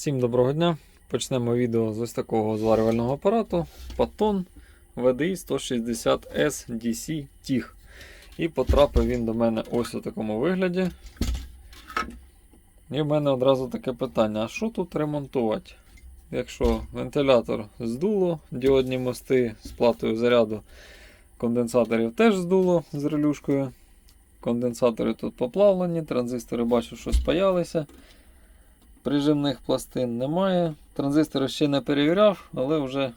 Всім доброго дня. Почнемо відео з ось такого зварювального апарату Patton VDI 160S DC TIG. І потрапив він до мене ось у такому вигляді. І в мене одразу таке питання: а що тут ремонтувати? Якщо вентилятор здуло, діодні мости з платою заряду конденсаторів теж здуло з релюшкою. Конденсатори тут поплавлені, транзистори бачу, що спаялися. Прижимних пластин немає. Транзистори ще не перевіряв, але вже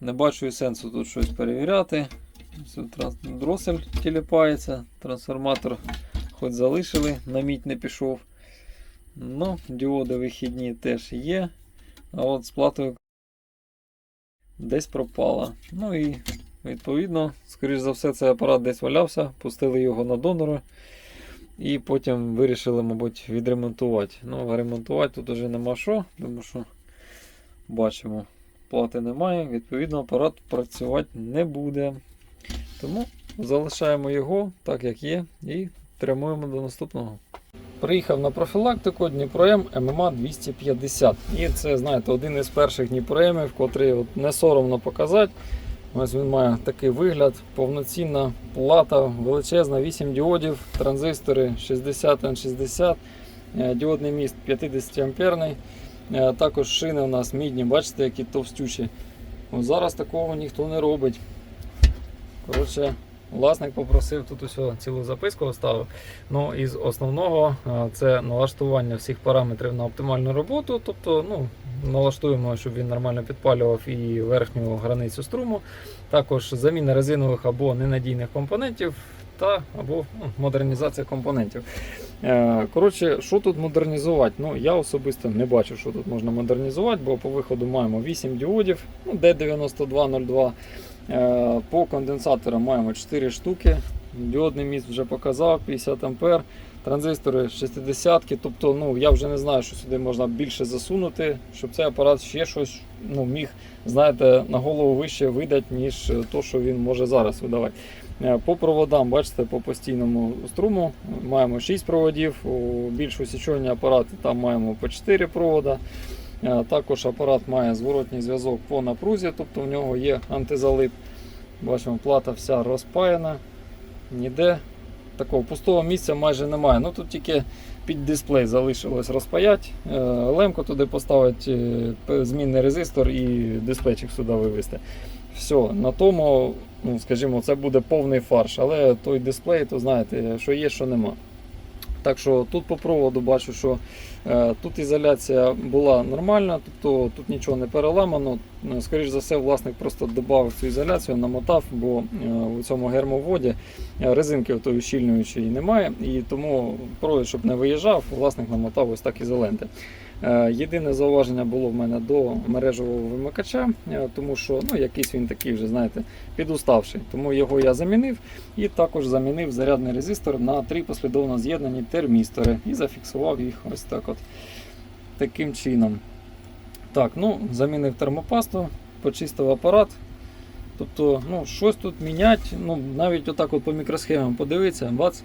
не бачу і сенсу тут щось перевіряти. Дросель тіліпається, трансформатор хоч залишили, на мідь не пішов. Ну, діоди вихідні теж є. А от з платою десь пропала. Ну і відповідно, скоріш за все, цей апарат десь валявся, пустили його на донори. І потім вирішили, мабуть, відремонтувати. Ну, ремонтувати тут вже нема що, тому що бачимо, плати немає, відповідно, апарат працювати не буде. Тому залишаємо його так, як є, і тримуємо до наступного. Приїхав на профілактику Дніпром ММА 250. І це, знаєте, один із перших Дніпроемів, котрий от не соромно показати. Ось він має такий вигляд, повноцінна плата, величезна, 8 діодів, транзистори 60N60, е, діодний міст 50 амперний. Е, Також шини у нас мідні, бачите, які товстючі. От Зараз такого ніхто не робить. Коротше, Власник попросив тут усього цілу записку оставив. Ну, із основного е, це налаштування всіх параметрів на оптимальну роботу. Тобто, ну, налаштуємо, щоб він нормально підпалював і верхню границю струму. Також заміна резинових або ненадійних компонентів та або ну, модернізація компонентів. Е, Коротше, що тут модернізувати? Ну, я особисто не бачу, що тут можна модернізувати, бо по виходу маємо 8 діодів, ну, D9202. Е, По конденсаторам маємо 4 штуки. Діодний міст вже показав 50 ампер. Транзистори 60 тобто ну, я вже не знаю, що сюди можна більше засунути, щоб цей апарат ще щось ну, міг знаєте, на голову вище видати, ніж то, що він може зараз видавати. Е, По проводам, бачите, по постійному струму маємо 6 проводів, у більш усічені апарати там маємо по 4 провода. Е, Також апарат має зворотній зв'язок по напрузі, тобто в нього є антизалип. Бачимо, плата вся розпаяна, ніде такого пустого місця майже немає. Ну Тут тільки під дисплей залишилось розпаяти, е, лемку туди поставити, е, змінний резистор і дисплейчик сюди вивести. Все, на тому, ну, скажімо, це буде повний фарш, але той дисплей, то знаєте, що є, що нема. Так що тут по проводу бачу, що е, тут ізоляція була нормальна, тобто тут нічого не переламано. Е, Скоріше за все, власник просто додав цю ізоляцію, намотав, бо е, у цьому гермоводі е, резинки тої щільнуючої немає. І тому провід, щоб не виїжджав, власник намотав ось так ізоленти. Е, Єдине зауваження було в мене до мережевого вимикача, е, тому що ну, якийсь він такий вже, знаєте, підуставший. Тому його я замінив і також замінив зарядний резистор на три послідовно з'єднані термістори і зафіксував їх ось так от таким чином. Так, ну, замінив термопасту, почистив апарат. Тобто, ну, щось тут міняти, ну, навіть отак от по мікросхемам подивитися, бац,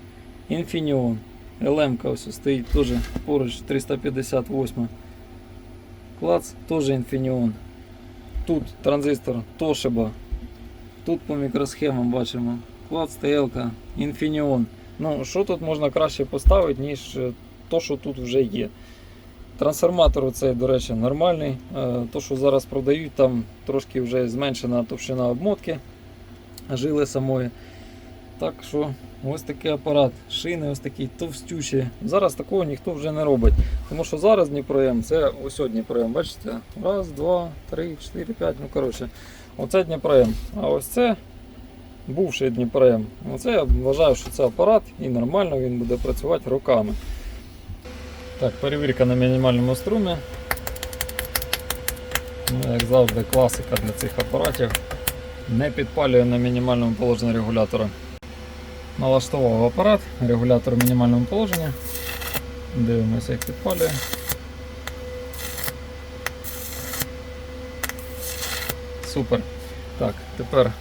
Infineon. ЛМ ось стоїть теж поруч 358. Клац теж Infineon. Тут транзистор Toshiba. Тут по мікросхемам бачимо. Клац ТЛК, Infineon. Ну, що тут можна краще поставити, ніж е, то, що тут вже є. Трансформатор цей, до речі, нормальний. Е, То, що зараз продають, там трошки вже зменшена товщина обмотки жили самої. Так що ось такий апарат, шини ось такі товстючі. Зараз такого ніхто вже не робить. Тому що зараз Дніпроєм, це ось Дніпроєм, бачите? Раз, два, три, чотири, п'ять. Ну коротше, оце Дніпроєм. А ось це бувший Дніпроєм. Оце я вважаю, що це апарат і нормально він буде працювати роками. Так, перевірка на мінімальному струмі. Ну, як завжди, класика для цих апаратів. Не підпалює на мінімальному положенні регулятора. Налаштував апарат, регулятор в мінімальному положенні. Дивимося, як підпалює. Супер. Так, тепер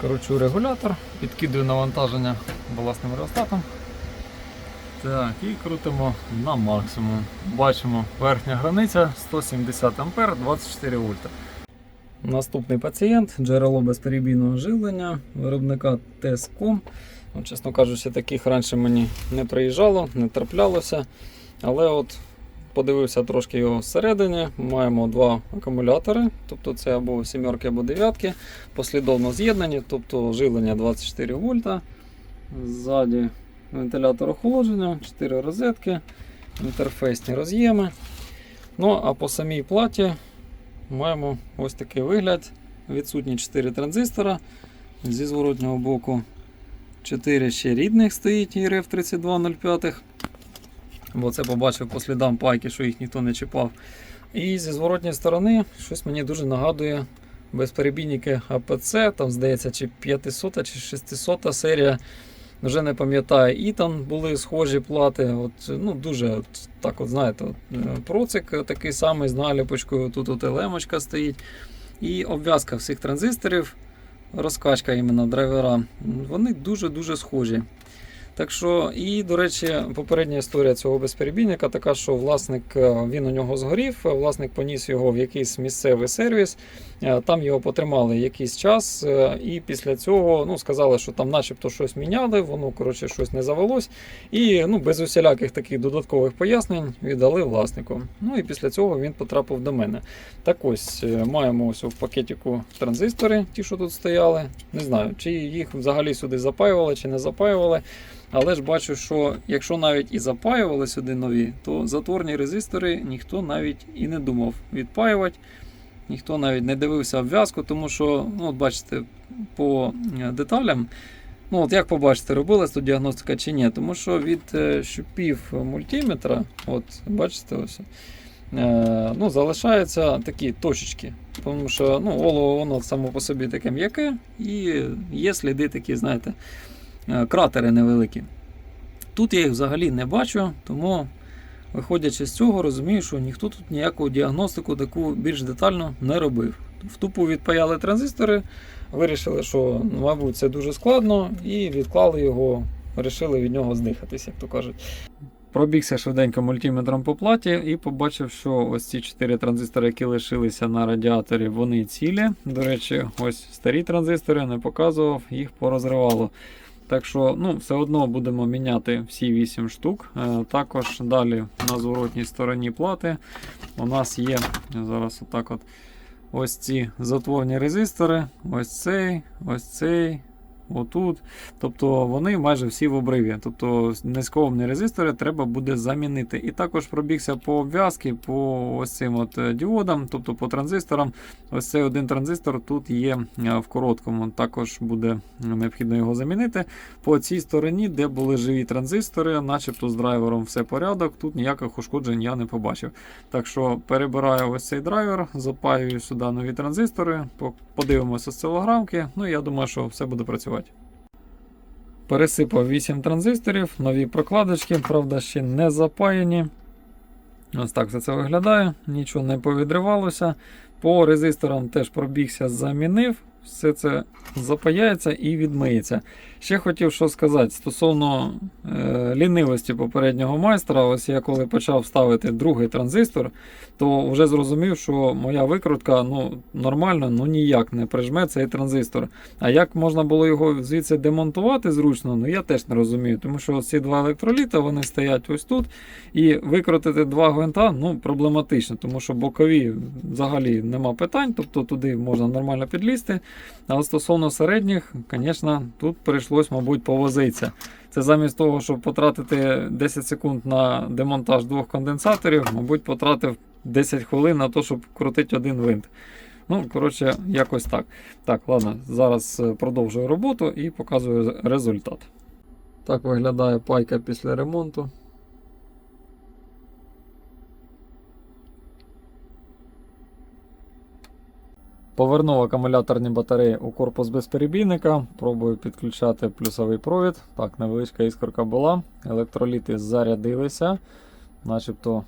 кручу регулятор, підкидую навантаження власним реостатом. Так, і крутимо на максимум. Бачимо верхня границя 170 А 24 вольта. Наступний пацієнт джерело безперебійного живлення виробника Tescom. Ну, чесно кажучи, таких раніше мені не приїжджало, не траплялося. Але от подивився трошки його зсередини. Маємо два акумулятори, тобто це або сімерки, або дев'ятки, послідовно з'єднані, тобто живлення 24 вольта. Ззаді вентилятор охолодження, 4 розетки, інтерфейсні роз'єми. Ну а по самій платі маємо ось такий вигляд. Відсутні 4 транзистора. Зі зворотнього боку 4 ще рідних стоїть ірф 3205. Бо це побачив по слідам пайки, що їх ніхто не чіпав. І зі зворотньої сторони щось мені дуже нагадує безперебійники АПЦ, там здається, чи 500 чи 600 серія. Вже не пам'ятаю, Ітан були схожі плати. От, ну, дуже от, так, от, знаєте, от, е, процик такий самий з наліпочкою. Тут от елемочка стоїть. І обв'язка всіх транзисторів, розкачка іменно драйвера, вони дуже-дуже схожі. Так що, і, до речі, попередня історія цього безперебійника така, що власник е, він у нього згорів, е, власник поніс його в якийсь місцевий сервіс, е, там його потримали якийсь час, і після цього ну, сказали, що там начебто щось міняли, воно коротше щось не завелось. І ну, без усіляких таких додаткових пояснень віддали власнику. Ну і після цього він потрапив до мене. Так ось маємо ось в пакетику транзистори, ті, що тут стояли. Не знаю, чи їх взагалі сюди запаювали, чи не запаювали. Але ж бачу, що якщо навіть і запаювали сюди нові, то затворні резистори ніхто навіть і не думав відпаювати. Ніхто навіть не дивився обв'язку, тому що, ну, от бачите, по е, деталям, ну от як побачите, робилась тут діагностика чи ні, тому що від е, щупів мультиметра, от бачите, ось, е, ну, залишаються такі точечки. Тому що ну, олово воно само по собі таке м'яке, і є сліди такі, знаєте, кратери невеликі. Тут я їх взагалі не бачу, тому, виходячи з цього, розумію, що ніхто тут ніяку діагностику таку більш детально не робив. В тупу відпаяли транзистори, вирішили, що, ну, мабуть, це дуже складно, і відклали його, вирішили від нього здихатись, як то кажуть. Пробігся швиденько мультиметром по платі і побачив, що ось ці чотири транзистори, які лишилися на радіаторі, вони цілі. До речі, ось старі транзистори не показував, їх порозривало. Так що ну, все одно будемо міняти всі 8 штук. Е, також далі на зворотній стороні плати у нас є зараз отак от ось ці затворні резистори, ось цей, ось цей. Отут. Тобто вони майже всі в обриві. Тобто низьковні резистори треба буде замінити. І також пробігся по обв'язки, по ось цим от е, діодам, тобто по транзисторам. Ось цей один транзистор тут є е, в короткому. Також буде необхідно його замінити. По цій стороні, де були живі транзистори, начебто з драйвером все порядок. Тут ніяких ушкоджень я не побачив. Так що перебираю ось цей драйвер, запаюю сюди нові транзистори, по- подивимося осцилограмки. Ну і я думаю, що все буде працювати. Пересипав 8 транзисторів, нові прокладочки, правда, ще не запаяні. Ось так все це виглядає, нічого не повідривалося. По резисторам теж пробігся, замінив. Все це запаяється і відмиється. Ще хотів що сказати стосовно е, лінивості попереднього майстра. Ось я коли почав ставити другий транзистор, то вже зрозумів, що моя викрутка ну, нормально ну, ніяк не прижме цей транзистор. А як можна було його звідси демонтувати зручно, ну я теж не розумію. Тому що ці два електроліта вони стоять ось тут. І викрутити два гвинта ну, проблематично, тому що бокові взагалі нема питань, тобто туди можна нормально підлізти. Але стосовно середніх, звісно, тут прийшлось, мабуть, повозитися. Це замість того, щоб потратити 10 секунд на демонтаж двох конденсаторів, мабуть, потратив 10 хвилин на те, щоб крутити один винт. Ну, коротше, якось так. Так, ладно, зараз е, продовжую роботу і показую результат. Так виглядає пайка після ремонту. Повернув акумуляторні батареї у корпус безперебійника. Пробую підключати плюсовий провід. Так, невеличка іскорка була. Електроліти зарядилися. Начебто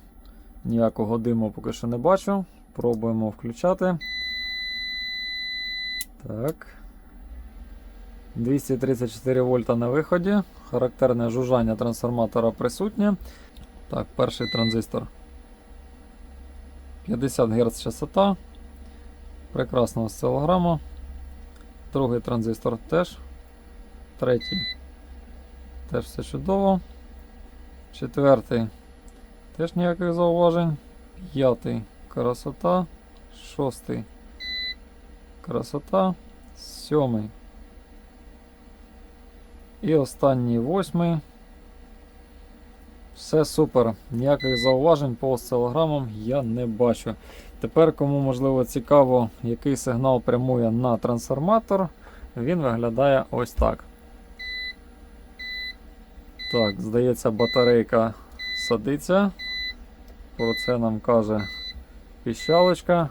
ніякого диму поки що не бачу. Пробуємо включати. Так. 234 вольта на виході. Характерне жужжання трансформатора присутнє. Так, перший транзистор. 50 Гц частота. Прекрасна осцилограма. Другий транзистор теж. Третій. Теж все чудово. Четвертий. Теж ніяких зауважень. П'ятий. Красота. Шостий. Красота. Сьомий. І останній восьмий. Все супер. Ніяких зауважень по осцилограмам я не бачу. Тепер, кому можливо цікаво, який сигнал прямує на трансформатор, він виглядає ось так. Так, здається, батарейка садиться. Про це нам каже піщалочка.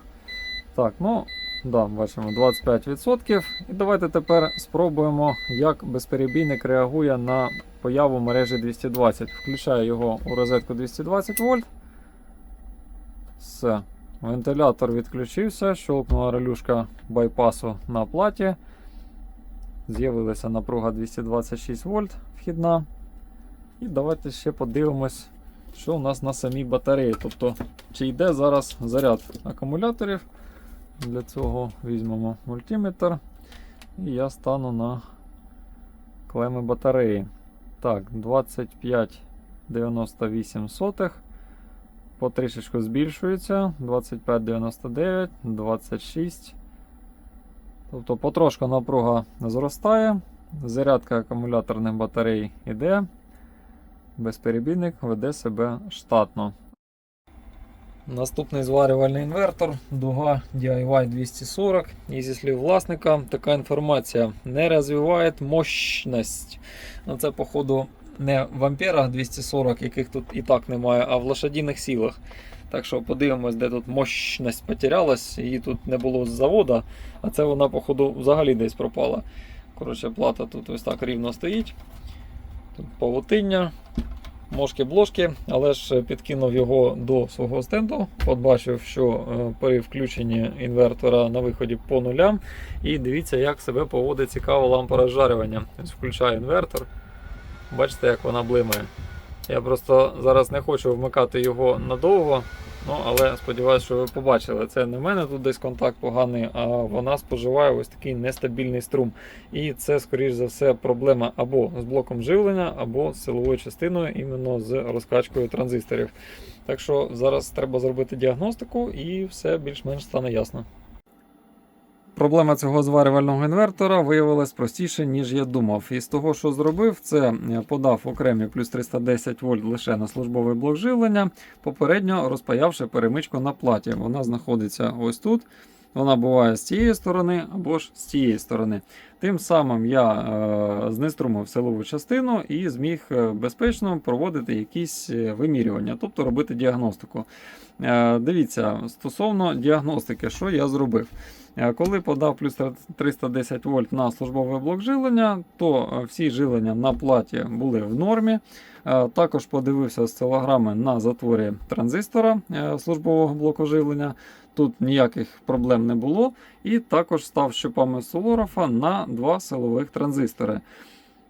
Так, ну, да, бачимо 25%. І давайте тепер спробуємо, як безперебійник реагує на появу мережі 220. Включаю його у розетку 220 вольт. Все. Вентилятор відключився, щелкнула релюшка байпасу на платі. З'явилася напруга 226 вольт вхідна. І давайте ще подивимось, що у нас на самій батареї. Тобто, чи йде зараз заряд акумуляторів. Для цього візьмемо мультиметр. І я стану на клеми батареї. Так, 25,98 сотих. Потрішечку збільшується. 25,99, 26. Тобто потрошку напруга зростає. Зарядка акумуляторних батарей йде. Безперебійник веде себе штатно. Наступний зварювальний інвертор, дуга DIY 240. І зі слів власника, така інформація не розвиває мощність. Це, походу, не в амперах 240, яких тут і так немає, а в лошадіних силах. Так що подивимось, де тут мощність потерялась, її тут не було з завода, а це вона, походу, взагалі десь пропала. Коротше, плата тут ось так рівно стоїть. Тут павутиння, мошки-блошки, але ж підкинув його до свого стенду. От бачив, що е, при включенні інвертора на виході по нулям. І дивіться, як себе поводить цікаво лампа розжарювання. Включаю інвертор. Бачите, як вона блимає. Я просто зараз не хочу вмикати його надовго. Ну, але сподіваюся, що ви побачили. Це не в мене тут десь контакт поганий, а вона споживає ось такий нестабільний струм. І це, скоріш за все, проблема або з блоком живлення, або з силовою частиною, іменно з розкачкою транзисторів. Так що зараз треба зробити діагностику і все більш-менш стане ясно. Проблема цього зварювального інвертора виявилась простіше, ніж я думав. І з того, що зробив, це е, подав окремі плюс 310 вольт лише на службовий блок живлення, попередньо розпаявши перемичку на платі. Вона знаходиться ось тут. Вона буває з цієї сторони або ж з цієї сторони. Тим самим я е, знеструмив силову частину і зміг е, безпечно проводити якісь е, вимірювання, тобто робити діагностику. Е, дивіться, стосовно діагностики, що я зробив. Е, Коли подав плюс 310 вольт на службовий блок жилення, то всі жилення на платі були в нормі. Також подивився осцилограми на затворі транзистора службового блоку живлення. Тут ніяких проблем не було. І також став щупами Солорова на два силових транзистори.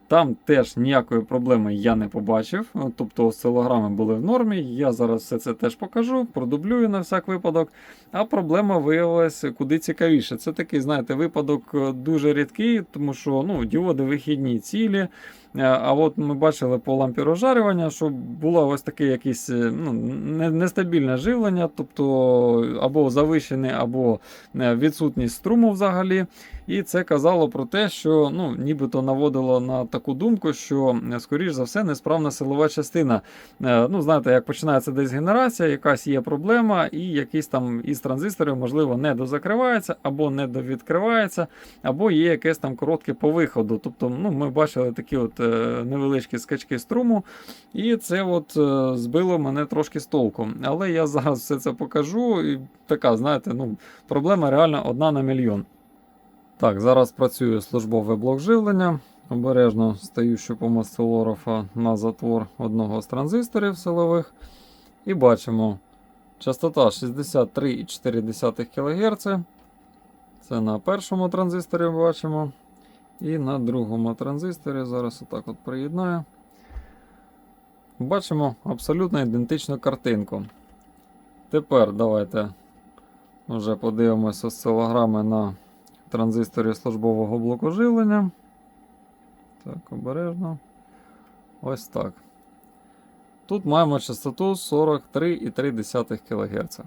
Там теж ніякої проблеми я не побачив. Тобто осцилограми були в нормі. Я зараз все це теж покажу, продублюю на всяк випадок. А проблема виявилася куди цікавіше. Це такий, знаєте, випадок е, дуже рідкий, тому що ну, діоди вихідні цілі. Е, А от ми бачили по лампі розжарювання, що було ось таке якесь е, ну, нестабільне живлення, тобто або завищене, або відсутність струму взагалі. І це казало про те, що ну, нібито наводило на таку думку, що, е, скоріш за все, несправна силова частина. Е, Ну, знаєте, як починається десь генерація, якась є проблема, і якийсь там із транзисторів, можливо, не дозакривається, або не довідкривається, або є якесь там коротке по виходу. Тобто, ну, ми бачили такі от е, невеличкі скачки струму, і це от збило мене трошки з толку. Але я зараз все це покажу. І така, знаєте, ну, проблема реально одна на мільйон. Так, зараз працює службовий блок живлення. Обережно стаю щупом осцилографа на затвор одного з транзисторів силових. І бачимо частота 63,4 кГц. Це на першому транзисторі бачимо. І на другому транзисторі зараз отак от приєднаю. Бачимо абсолютно ідентичну картинку. Тепер давайте вже подивимося осцилограми на транзисторі службового блоку живлення. Так, обережно. Ось так. Тут маємо частоту 43,3 кГц.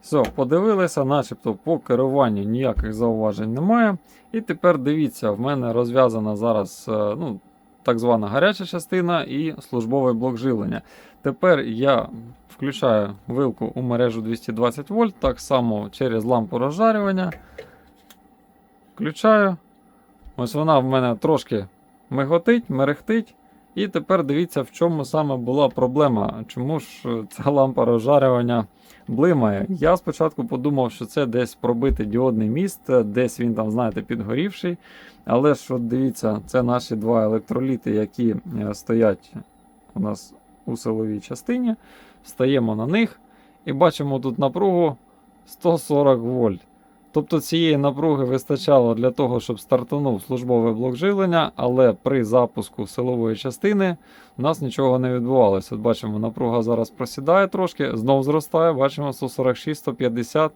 Все, подивилися, начебто по керуванню ніяких зауважень немає. І тепер дивіться, в мене розв'язана зараз е, ну, так звана гаряча частина і службовий блок живлення. Тепер я включаю вилку у мережу 220 вольт, так само через лампу розжарювання. Включаю. Ось вона в мене трошки миготить, мерехтить. І тепер дивіться, в чому саме була проблема. Чому ж е, ця лампа розжарювання блимає? Я спочатку подумав, що це десь пробитий діодний міст, е, десь він там, знаєте, підгорівший. Але ж от дивіться, це наші два електроліти, які е, стоять у нас у силовій частині. Стаємо на них і бачимо тут напругу 140 вольт. Тобто цієї напруги вистачало для того, щоб стартанув службовий блок живлення, але при запуску силової частини у нас нічого не відбувалося. От бачимо, напруга зараз просідає трошки, знову зростає, бачимо 146, 150,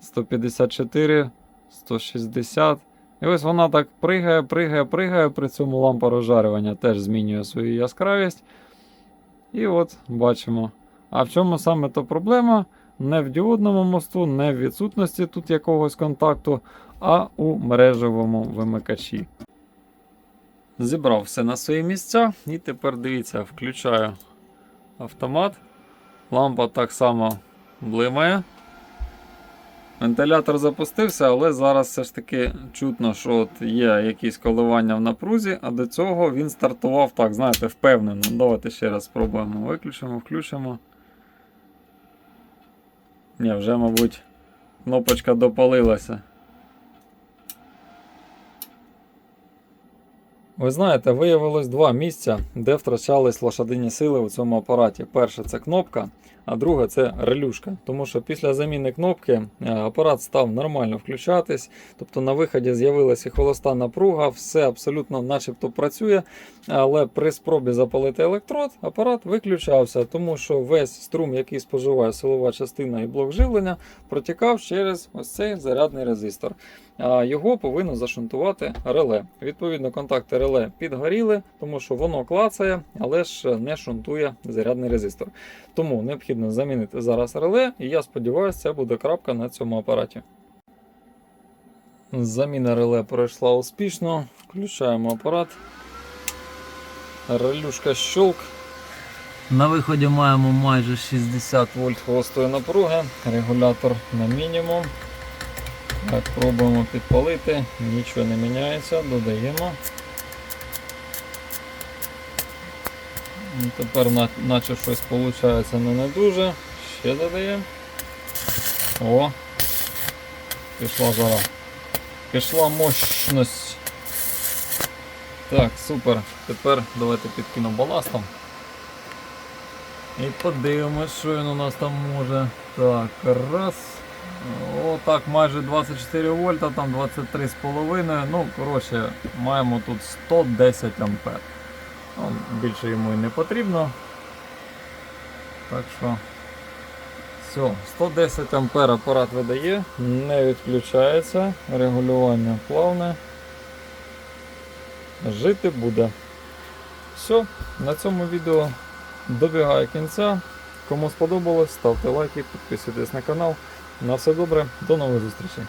154, 160. І ось вона так пригає, пригає, пригає. При цьому лампа розжарювання теж змінює свою яскравість. І от бачимо. А в чому саме то проблема? Не в діодному мосту, не в відсутності тут якогось контакту, а у мережевому вимикачі. Зібрав все на свої місця. І тепер дивіться, включаю автомат. Лампа так само блимає. Вентилятор запустився, але зараз все ж таки чутно, що от є якісь коливання в напрузі, а до цього він стартував так, знаєте, впевнено. Давайте ще раз спробуємо. Виключимо, включимо. Ні, вже, мабуть, кнопочка допалилася. Ви знаєте, виявилось два місця, де втрачались лошадині сили у цьому апараті. Перше це кнопка, а друге це релюшка. Тому що після заміни кнопки е, апарат став нормально включатись, тобто на виході з'явилася холоста напруга, все абсолютно начебто працює. Але при спробі запалити електрод, апарат виключався, тому що весь струм, який споживає силова частина і блок живлення, протікав через ось цей зарядний резистор. А його повинно зашунтувати реле. Відповідно, контакти реле підгоріли, тому що воно клацає, але ж не шунтує зарядний резистор. Тому необхідно замінити зараз реле, і я сподіваюся, це буде крапка на цьому апараті. Заміна реле пройшла успішно. Включаємо апарат. Релюшка щолк. На виході маємо майже 60 вольт холостої напруги, регулятор на мінімум. Так, пробуємо підпалити, нічого не міняється, додаємо. Тепер наче щось виходить не, не дуже. Ще додаємо. О! Пішла жара. Пішла мощність. Так, супер. Тепер давайте підкину баластом. І подивимось, що він у нас там може. Так, раз. О, так, майже 24 вольта, там 23,5. Ну, коротше, маємо тут 110 ампер. Ну, більше йому і не потрібно. Так що. Все, 110 ампер апарат видає, не відключається, регулювання плавне. Жити буде. Все, на цьому відео добігає кінця. Кому сподобалось, ставте лайки, підписуйтесь на канал. На все добре, до нових зустрічей.